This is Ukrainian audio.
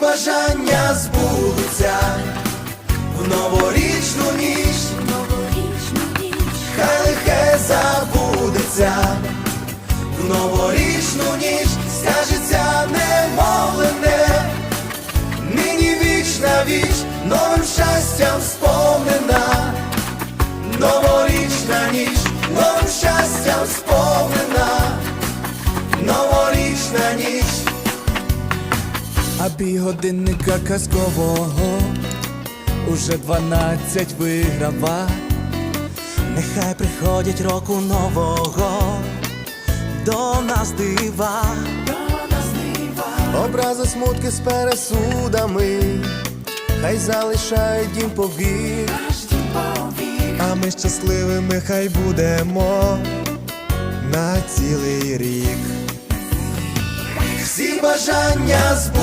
бажання збудуться в новорічну ніч, Новорічну ніч, хай лихе забудеться. В новорічну ніч, скажеться немовлене, нині віч на віч, новим щастям сповнена, новорічна ніч, новим щастям сповнена, новорічна ніч. А бій годинника казкового. Уже дванадцять виграва. Нехай приходять року нового. До нас дива, образи смутки з пересудами, хай залишають дім повік, а ми щасливими хай будемо. На цілий рік. Всі бажання збудуться